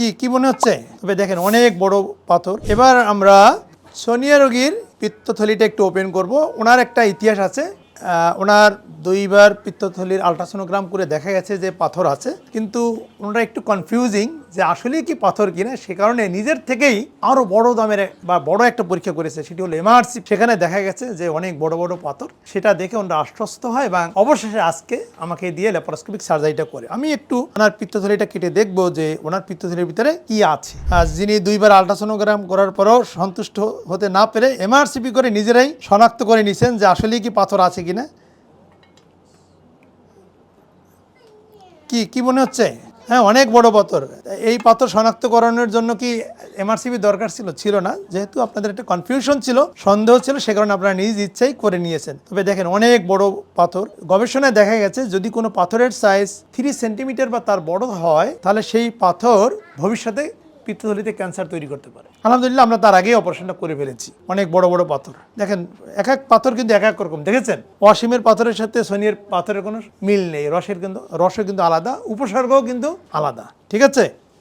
কি কি মনে হচ্ছে? তবে দেখেন, অনেক বড় পাথর। এবার আমরা সোনিয়া রোগীর পিত্তথলিটা একটু ওপেন করব। ওনার একটা ইতিহাস আছে। ওনার দুইবার পিত্তথলির আলট্রাসোনোগ্রাম করে দেখা গেছে যে পাথর আছে। কিন্তু ওনারা একটু কনফিউজিং যে আসলে কি পাথর কিনা, সে কারণে নিজের থেকেই আরও বড় দামের বা বড় একটা পরীক্ষা করেছে। সেটি হলো এমআরসি সেখানে দেখা গেছে যে অনেক বড় বড় পাথর। সেটা দেখে ওনারা আশ্বস্ত হয় এবং অবশেষে আজকে আমাকে দিয়ে ল্যাপারোস্কোপিক সার্জারিটা করে। আমি একটু ওনার পিত্তথলিটা কেটে দেখব যে ওনার পিত্তথলির ভিতরে কি আছে। আর যিনি দুইবার আলট্রাসোনোগ্রাম করার পরেও সন্তুষ্ট হতে না পেরে এমআরসিপি করে নিজেরাই শনাক্ত করে নিছেন যে আসলেই কি পাথর আছে কিনা। কি কি মনে হচ্ছে? হ্যাঁ অনেক বড় পাথর। এই পাথর শনাক্তকরণের জন্য কি এমআরসিবি দরকার ছিল? ছিল না। যেহেতু আপনাদের একটা কনফিউশন ছিল, সন্দেহ ছিল, সে কারণে আপনারা নিজ ইচ্ছাই করে নিয়েছেন। তবে দেখেন, অনেক বড় পাথর। গবেষণায় দেখা গেছে, যদি কোনো পাথরের সাইজ থ্রি সেন্টিমিটার বা তার বড় হয়, তাহলে সেই পাথর ভবিষ্যতে পিত্তথলিতে ক্যান্সার তৈরি করতে পারে। আলহামদুলিল্লাহ আমরা তার আগেই অপারেশনটা করে ফেলেছি। অনেক বড় বড় পাথর। দেখেন, এক এক পাথর কিন্তু এক এক রকম। দেখেছেন? অসীমের পাথরের সাথে সোনিয়ার পাথরের কোনো মিল নেই। রসের কিন্তু, রসও কিন্তু আলাদা, উপসর্গও কিন্তু আলাদা। ঠিক আছে?